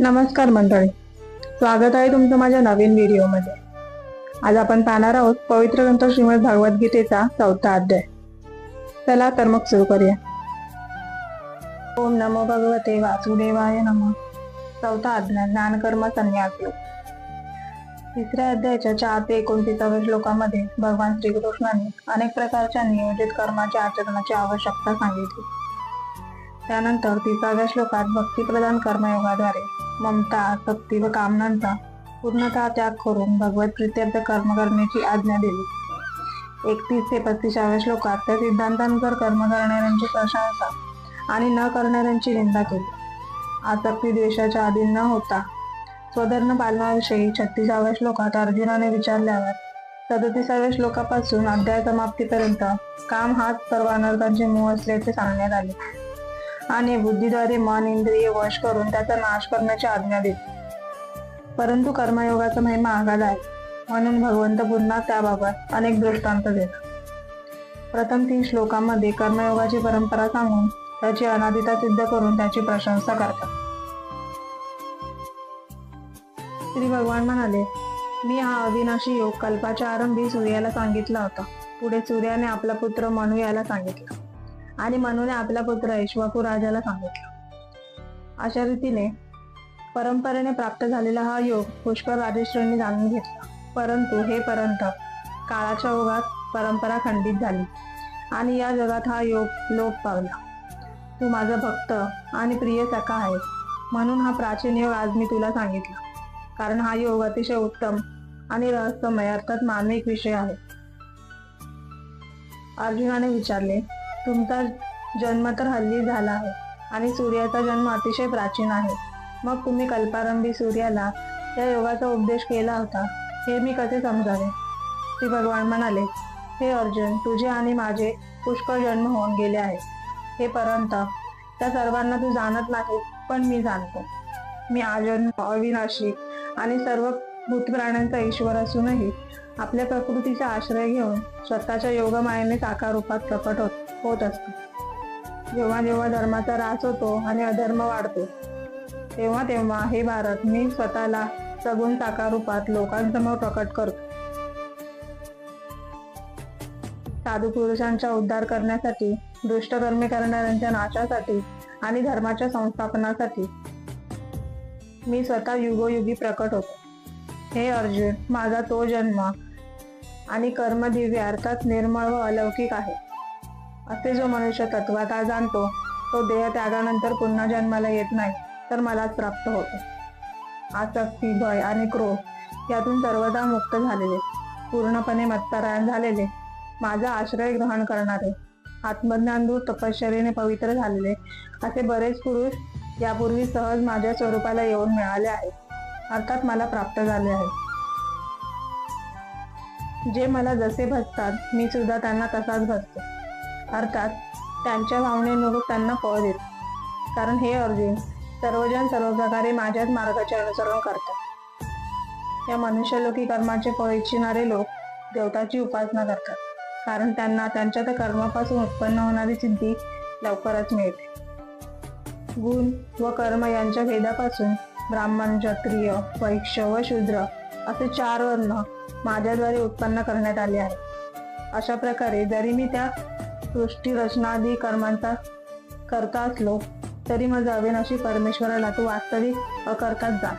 नमस्कार मंडळी. स्वागत आहे तुमचं माझ्या नवीन व्हिडिओमध्ये. आज आपण पाहणार आहोत पवित्र ग्रंथ श्रीमद भगवद्गीतेचा चौथा अध्याय. चला तर मग सुरू करूया. ओम नमो भगवते वासुदेवाय नम. चौथा अध्याय ज्ञानकर्म संन्यास योग. तिसऱ्या अध्यायाच्या चार ते एकोणतीसाव्या श्लोकामध्ये भगवान श्रीकृष्णाने अनेक प्रकारच्या नियोजित कर्माच्या आचरणाची आवश्यकता सांगितली. त्यानंतर तिसाव्या श्लोकात भक्तिप्रधान कर्मयोगाद्वारे ममता सक्ती व कामनांचा पूर्णतः त्याग करून भगवत प्रित्यर्थ कर्म करण्याची आज्ञा दिली. एकतीस ते पस्तीसाव्या श्लोकात त्या सिद्धांतानुसार कर्म करणाऱ्यांची प्रशंसा आणि न करणाऱ्यांची निंदा केली. आसक्ती द्वेषाच्या अधीन न होता स्वधर्म पालनाविषयी छत्तीसाव्या श्लोकात अर्जुनाने विचारल्यावर सदतीसाव्या श्लोकापासून अध्याय समाप्तीपर्यंत काम हाच सर्व अनर्थांचे मूळ असल्याचे सांगण्यात आले. आणि बुद्धीद्वारे मन इंद्रिय वश करून त्याचा नाश करण्याची आज्ञा देते. परंतु कर्मयोगाचा महिमा आघात आहे. म्हणून भगवंत पुन्हा त्याबाबत अनेक दृष्टांत देत प्रथम तीन श्लोकांमध्ये कर्मयोगाची परंपरा सांगून त्याची अनादिता सिद्ध करून त्याची प्रशंसा करतात. श्री भगवान म्हणाले मी हा अविनाशी योग कल्पाच्या आरंभी सूर्याला सांगितला होता. पुढे सूर्याने आपला पुत्र मनू याला सांगितला. आणि मनूने आपला पुत्र ऐश्वाकू राजाला सांगितलं. अशा रीतीने परंपरेने प्राप्त झालेला हा योग पुष्कर राजेश्वरींनी जाणून घेतला. परंतु हे पर्यंत काळाच्या ओघात परंपरा खंडित झाली आणि या जगात हा योग लोप पावला. तू माझा भक्त आणि प्रिय सखा आहे म्हणून हा प्राचीन योग आज मी तुला सांगितला. कारण हा योग अतिशय उत्तम आणि रहस्यमय अर्थात मानविक विषय आहे. अर्जुनाने विचारले तुमचा जन्म तर हल्ली झाला आहे आणि सूर्याचा जन्म अतिशय प्राचीन आहे. मग तुम्ही कल्पारंभी सूर्याला त्या योगाचा उपदेश केला होता हे मी कसे समजावे? श्री भगवान म्हणाले हे अर्जुन तुझे आणि माझे पुष्कळ जन्म होऊन गेले आहे हे पर्यंत त्या सर्वांना तू जाणत नाही पण मी जाणतो. मी आजन्म अविनाशी आणि सर्व भूतप्राण्यांचा ईश्वर असूनही आपल्या प्रकृतीचा आश्रय घेऊन स्वतःच्या योगमायेने साकार रूपात प्रकट होतो. होत असतो. जेव्हा जेव्हा धर्माचा रास होतो आणि अधर्म वाढतो तेव्हा तेव्हा हे भारत मी स्वतःला सगुण साकार रूपात लोकांसमोर प्रकट करतो. साधू पुरुषांचा उद्धार करण्यासाठी दुष्टकर्मी करणाऱ्यांच्या नाशासाठी आणि धर्माच्या संस्थापनासाठी मी स्वतः युगोयुगी प्रकट होतो. हे अर्जुन माझा तो जन्म आणि कर्म दिव्य अर्थात निर्मळ व अलौकिक आहे. असे जो मनुष्य तत्वात जाणतो तो देह त्यागानंतर पुन्हा जन्माला येत नाही तर मलाच प्राप्त होतो. आसक्ती भय आणि क्रोध यातून सर्वदा मुक्त झालेले पूर्णपणे मत्तारायण झालेले माझा आश्रय ग्रहण करणारे आत्मज्ञानदूर तपश्चर्याने पवित्र झालेले असे बरेच पुरुष यापूर्वी सहज माझ्या स्वरूपाला येऊन मिळाले आहेत अर्थात मला प्राप्त झाले आहे जे मला जसे भजतात मी सुद्धा त्यांना तसाच भजतो. अर्थात त्यांच्या भावनेनुरूप त्यांना फळ देतो. कारण हे अर्जुन सर्वजण सर्व प्रकारे माझ्याच मार्गाचे अनुसरण करतात. या मनुष्यलोकी कर्माचे फळ इच्छिणारे लोक देवताची उपासना करतात. कारण त्यांना त्यांच्या त्या कर्मापासून उत्पन्न होणारी सिद्धी लवकरच मिळते. गुण व कर्म यांच्या भेदापासून ब्राह्मण क्षत्रिय वैश्य व शूद्र असे चार वर्ण माझ्याद्वारे उत्पन्न करण्यात आले आहे अशा प्रकारे जरी मी त्या सृष्टी रचनादी कर्मांचा करता असलो तरी मग अविनाशी परमेश्वराला तू वास्तविक अकर्ताच जा.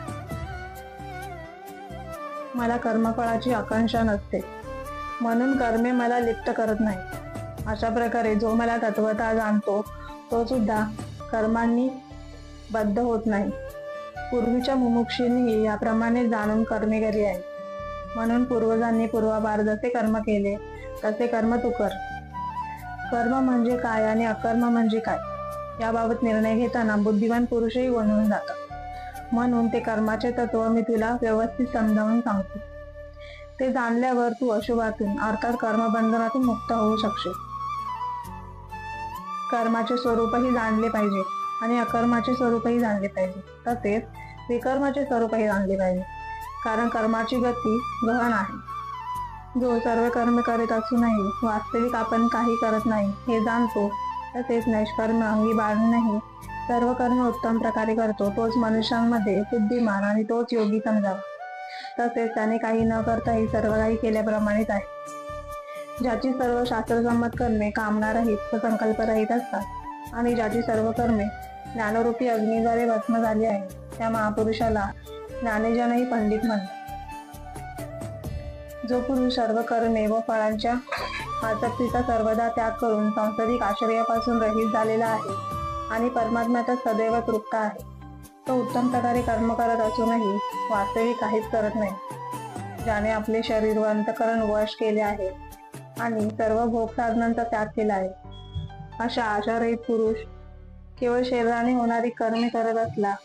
मला कर्मफळाची आकांक्षा नसते. म्हणून कर्मे मला लिप्त करत नाही अशा प्रकारे जो मला तत्वता जाणतो तो सुद्धा कर्मांनी बद्ध होत नाही. पूर्वीच्या मुमुक्षींनी याप्रमाणे जाणून कर्मे केली आहे म्हणून पूर्वजांनी पूर्वापार जसे कर्म केले तसे कर्म तू कर. कर्म म्हणजे काय आणि अकर्म म्हणजे काय? याबाबत निर्णय घेताना बुद्धिमान पुरुषही गोंधळून जातात. म्हणून ते कर्माचे तत्व मी तुला व्यवस्थित समजावून सांगतो. ते जाणल्यावर तू अशुभातून अर्थात कर्मबंधनातून मुक्त होऊ शकशील. कर्माचे स्वरूपही जाणले पाहिजे आणि अकर्माचे स्वरूपही जाणले पाहिजे. तसेच विकर्माचे स्वरूपही जाणले पाहिजे. कारण कर्माची गती गहन आहे. जो सर्व कर्म करीत असूनही वास्तविक आपण काही करत नाही हे जाणतो. तसेच निष्कर्म अंगी बाळूनही सर्व कर्म उत्तम प्रकारे करतो तोच मनुष्यांमध्ये बुद्धिमान आणि तोच योगी समजावा. तसेच त्याने काही न करताही सर्व काही केल्याप्रमाणेच आहे. ज्याची सर्व शास्त्रसंमत कर्मे कामनारहित व संकल्परहित असतात आणि ज्याची सर्व कर्मे ज्ञानरूपी अग्निद्वारे भस्म झाली आहे त्या महापुरुषाला ज्ञानेजनही पंडित म्हणतात. जो पुरुष सर्व कर्मे व फळांच्या आसक्तीचा सर्वदा त्याग करून सांसारिक आश्रयापासून रहित झालेला आहे आणि परमात्म्याचा सदैव तृप्त आहे. तो उत्तम प्रकारे कर्म करत असूनही वास्तविक काहीच करत नाही. ज्याने आपले शरीर व अंतकरण वश केले आहे आणि सर्व भोग साधनांचा त्याग केला आहे. अशा आशारहित पुरुष केवळ शरीराने होणारी कर्मे करत असला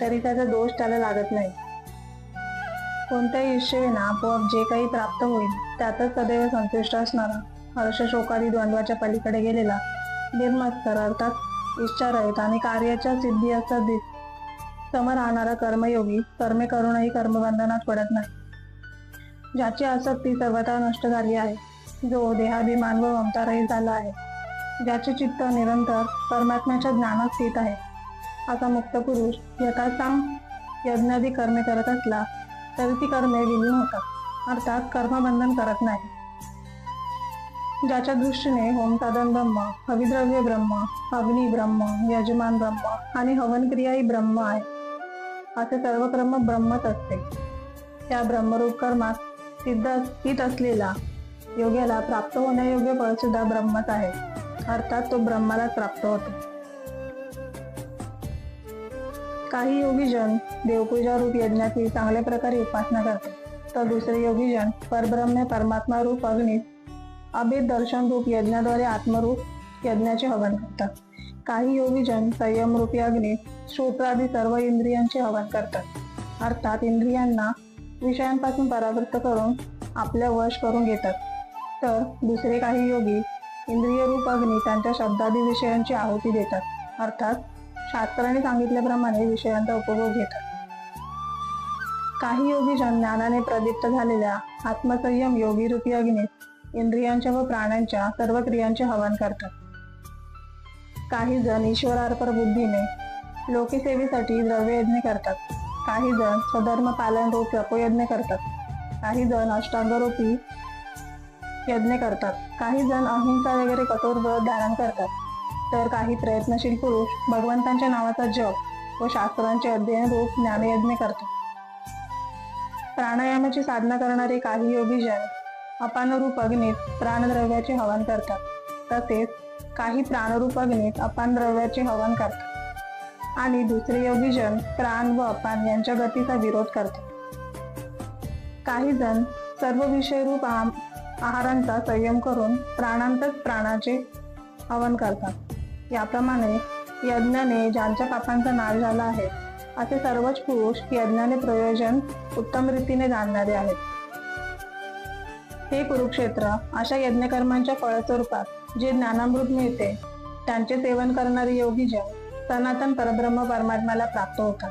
तरी त्याचा दोष त्याला लागत नाही. कोणत्याही ईश्वरीनं आपोआप जे काही प्राप्त होईल त्यातच सदैव संतुष्ट असणारा. हर्ष शोकादी द्वंद्वाच्या पलीकडे गेलेला. निर्मत्सर अर्थात इच्छारहित आणि कार्याच्या सिद्धी असतात समोर राहणारा कर्मयोगी कर्मे करूनही कर्मबंधनात पडत नाही. ज्याची आसक्ती सर्वथा नष्ट झाली आहे जो देहाभिमान व ममतारही झाला आहे. ज्याचे चित्त निरंतर परमात्म्याच्या ज्ञानात स्थित आहे. असा मुक्त पुरुष यथासांग यज्ञादी कर्मे करत असला तरी ती कर्मे विलीन होतात अर्थात कर्मबंधन करत नाही. ज्याच्या दृष्टीने होम साधन ब्रह्म हविद्रव्य ब्रह्म अग्नी ब्रह्म यजमान ब्रह्म आणि हवनक्रियाही ब्रह्म आहे. असे सर्व कर्म ब्रह्मच असते. त्या ब्रह्मरूप कर्मात सिद्ध स्थित असलेला योग्याला प्राप्त होण्यायोग्य फळ सुद्धा ब्रह्मच आहे. अर्थात तो ब्रह्मालाच प्राप्त होतो. काही योगीजन देवपूजा रूप यज्ञाची चांगल्या प्रकारे उपासना करतात तर दुसरे योगीजन परब्रह्म परमात्मा रूप अग्नीत अभेद दर्शन रूप यज्ञाद्वारे आत्मरूप यज्ञाचे हवन करतात. काही योगीजन संयम रूपी अग्नीत श्रोत्रादी सर्व इंद्रियांचे हवन करतात. अर्थात इंद्रियांना विषयांपासून परावृत्त करून आपल्या वश करून घेतात. तर दुसरे काही योगी इंद्रिय रूप अग्नी त्यांच्या शब्दादी विषयांची आहुती देतात. अर्थात शास्त्राने सांगितल्याप्रमाणे विषयांचा उपभोग घेतात. काही योगी ज्ञानाने प्रदीप्त झालेल्या आत्मसंयम योगी रूपी अग्नीत इंद्रियांच्या व प्राण्यांच्या सर्व क्रियांचे हवन करतात. काही जण ईश्वरार्पण बुद्धीने लोकसेवेसाठी द्रव्ययज्ञ करतात. काही जण स्वधर्म पालन रूप तपोयज्ञ करतात. काही जण अष्टांगरूपी यज्ञ करतात. काही जण अहिंसा वगैरे कठोर व्रत धारण करतात. तर काही प्रयत्नशील पुरुष भगवंतांच्या नावाचा जप व शास्त्रांचे अध्ययन रूप ज्ञानयज्ञ करतात. प्राणायामाची साधना करणारे काही योगी जन अपानरूप अग्नीत प्राणद्रव्याचे हवन करतात तसेच काही प्राणरूप अग्नीत अपान द्रव्याचे हवन करतात. आणि दुसरे योगी जन प्राण व अपान यांच्या गतीचा विरोध करतात. काही जण सर्व विषयरूप आहारांचा संयम करून प्राणांतच प्राणाचे हवन करतात. याप्रमाणे यज्ञाने ज्यांच्या पापांचा नाश झाला आहे असे सर्वच पुरुष यज्ञाने प्रयोजन उत्तम रीतीने जाणणारे आहेत. हे कुरुक्षेत्र अशा यज्ञकर्मांच्या फळस्वरूपात जे ज्ञानामृत मिळते त्यांचे सेवन करणारे योगी जन सनातन परब्रह्म परमात्म्याला प्राप्त होतात.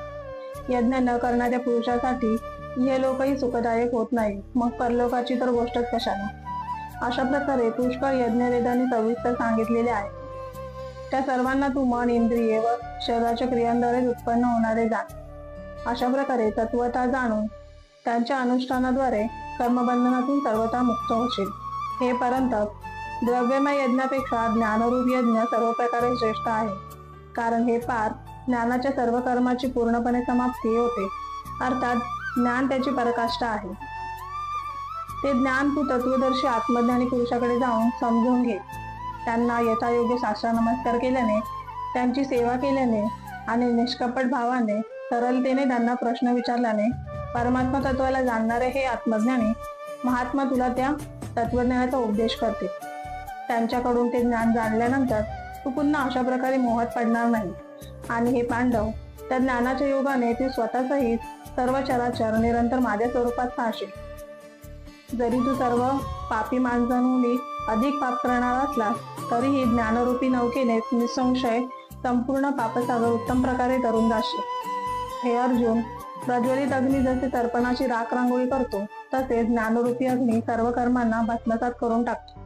यज्ञ न करणाऱ्या पुरुषासाठी हे लोकही सुखदायक होत नाही मग परलोकाची तर गोष्टच कशाला? अशा प्रकारे पुष्कळ यज्ञवेदांनी सविस्तर सांगितलेले आहे. त्या सर्वांना तू मन इंद्रिय व शरीराच्या क्रियांद्वारे उत्पन्न होणारे जाण अशा प्रकारे तत्वता जाणून त्यांच्या अनुष्ठानाद्वारे कर्मबंधनातून सर्वता मुक्त होशील. हे परंत द्रव्यमय यज्ञापेक्षा ज्ञानरूप यज्ञ सर्व प्रकारे श्रेष्ठ आहे. कारण हे पार ज्ञानाच्या सर्व कर्माची पूर्णपणे समाप्ती होते. अर्थात ज्ञान त्याची परकाष्ठा आहे. ते ज्ञान तू तत्वदर्शी आत्मज्ञानी पुरुषाकडे जाऊन समजून घे. त्यांना यथायोग्य शास्त्र नमस्कार केल्याने त्यांची सेवा केल्याने आणि निष्कपट भावाने सरलतेने त्यांना प्रश्न विचारल्याने परमात्मा तत्वाला जाणणारे हे आत्मज्ञानी महात्मा तुला त्या तत्वज्ञानाचा उपदेश करते त्यांच्याकडून ते ज्ञान जाणल्यानंतर तू पुन्हा अशा प्रकारे मोहात पडणार नाही. आणि हे पांडव त्या ज्ञानाच्या योगाने तू स्वतःसहित सर्व चराचर निरंतर माझ्या स्वरूपात पाहशील. जरी तू सर्व पापी माणसांहून अधिक पाप करणार असलास तरीही ज्ञानरूपी नौकेने निसंशय संपूर्ण पापसागर उत्तम प्रकारे तरुण जाशील. हे अर्जुन प्रज्वलित अग्नी जसे तर्पणाची राख रांगोळी करतो तसेच ज्ञानरूपी अग्नी सर्व कर्मांना भस्मसात करून टाकतो.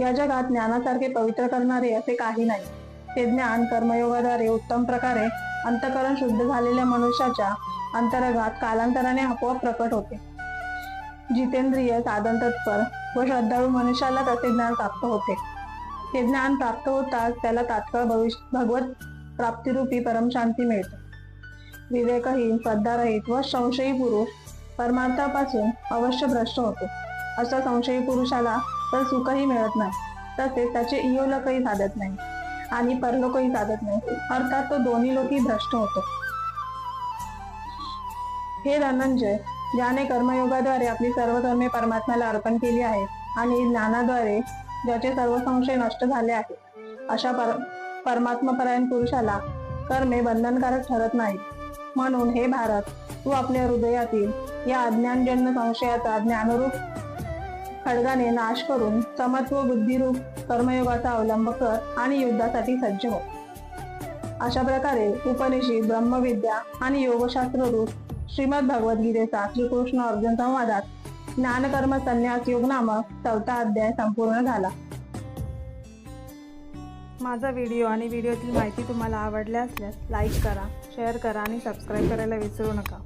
या जगात ज्ञानासारखे पवित्र करणारे असे काही नाही. ते ज्ञान कर्मयोगाद्वारे उत्तम प्रकारे अंतकरण शुद्ध झालेल्या मनुष्याच्या अंतर्गात कालांतराने आपोआप प्रकट होते. जितेंद्रिय साधन तत्पर व श्रद्धाळू मनुष्याला तसे ज्ञान प्राप्त होते. हे ज्ञान प्राप्त होताच त्याला तात्काळ भविष्य भगवत प्राप्तिरूपी परमशांती मिळते. विवेकहीन श्रद्धारहित व संशयी पुरुष परमार्थापासून अवश्य भ्रष्ट होतो. अशा संशयी पुरुषाला तर सुखही मिळत नाही तसेच त्याचे इयोलकही साधत नाही आणि परलोकही साधत नाही. अर्थात तो दोन्ही लोकही भ्रष्ट होतो. हे धनंजय ज्याने कर्मयोगाद्वारे आपली सर्व कर्मे परमात्म्याला अर्पण केली आहेत आणि ज्ञानाद्वारे ज्याचे सर्व संशय नष्ट झाले आहेत. अशा पर परमात्मपरायण पुरुषाला कर्मे बंधनकारक ठरत नाही म्हणून हे भारत तू आपल्या हृदयातील या अज्ञानजन्य संशयाचा ज्ञानरूप खडगाने नाश करून समत्व बुद्धिरूप कर्मयोगाचा अवलंब कर आणि युद्धासाठी सज्ज हो. अशा प्रकारे उपनिषद ब्रह्मविद्या आणि योगशास्त्र रूप श्रीमद भगवद्गीतेचा श्रीकृष्ण अर्जुन संवादात ज्ञानकर्म संन्यास योग नामक चौथा अध्याय संपूर्ण झाला. माझा व्हिडिओ आणि व्हिडिओतील माहिती तुम्हाला आवडल्या असल्यास लाईक करा शेअर करा आणि सबस्क्राईब करायला विसरू नका.